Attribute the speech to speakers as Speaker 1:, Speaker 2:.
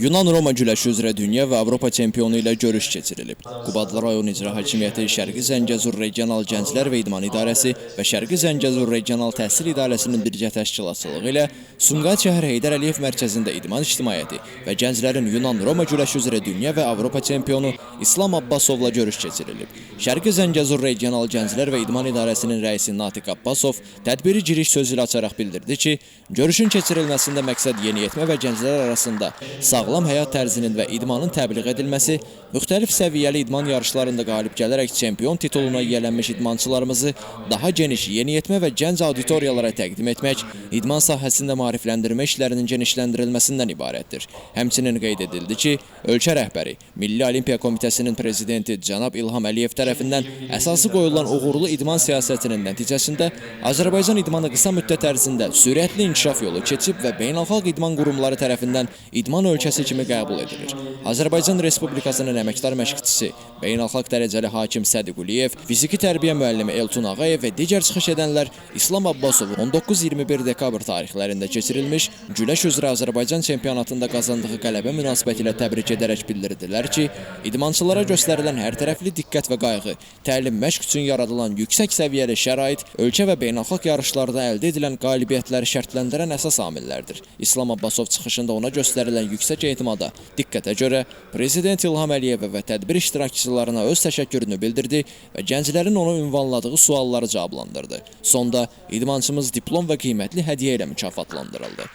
Speaker 1: Yunan-Roma güləşi üzrə dünya və Avropa çempionu ilə görüş keçirilib. Qubadlı rayon İcra Hakimiyyəti Şərqi Zəngəzur Regional Gənclər və İdman İdarəsi və Şərqi Zəngəzur Regional Təhsil İdarəsinin birgə təşkilatçılığı ilə Sumqayıt şəhər Heydər Əliyev mərkəzində idman ictimaiyyəti və gənclərin Yunan-Roma güləşi üzrə dünya və Avropa çempionu İslam Abbasovla görüş keçirilib. Şərqi Zəngəzur Regional Gənclər və İdman İdarəsinin rəisi Natiq Abbasov tədbiri giriş sözü ilə açaraq bildirdi ki, görüşün keçirilməsində məqsəd yeniyetmə və gənclər arasında sağlam həyat tərzinin və idmanın təbliğ edilməsi, müxtəlif səviyyəli idman yarışlarında qalib gələrək çempion tituluna yiyələnmiş idmançılarımızı daha geniş yeniyetmə və gənc auditoriyalara təqdim etmək, idman sahəsində maarifləndirmə işlərinin genişləndirilməsindən ibarətdir. Həmçinin qeyd edildi ki, ölkə rəhbəri, Milli Olimpiya Komitəsinin prezidenti cənab İlham Əliyev tərəfindən əsası qoyulan uğurlu idman siyasətinin nəticəsində Azərbaycan idmanı qısa müddət ərzində sürətli inkişaf yolu keçib və beynəlxalq idman qurumları tərəfindən idman ölkəsi kimi qəbul edilir. Azərbaycan Respublikasının əməkdar məşqçisi, beynəlxalq dərəcəli hakim Sədi Quliyev, fiziki tərbiyə müəllimi Eltun Ağayev və digər çıxış edənlər İslam Abbasov 19-21 dekabr tarixlərində keçirilmiş güləş üzrə Azərbaycan çempionatında qazandığı qələbə münasibətilə təbrik edərək bildirdilər ki, idmançılara göstərilən hərtərəfli diqqət və qayğı, təlim məşq üçün yaradılan yüksək səviyyəli şərait, ölkə və beynəlxalq yarışlarda əldə edilən qalibiyyətləri şərtləndirən əsas amillərdir. İslam Abbasov çıxışında ona göstərilən yüksək etimada diqqətə görə Prezident İlham Əliyevə və tədbir iştirakçılarına öz təşəkkürünü bildirdi və gənclərin onu ünvanladığı sualları cavablandırdı. Sonda idmançımız diplom və qiymətli hədiyyə ilə mükafatlandırıldı.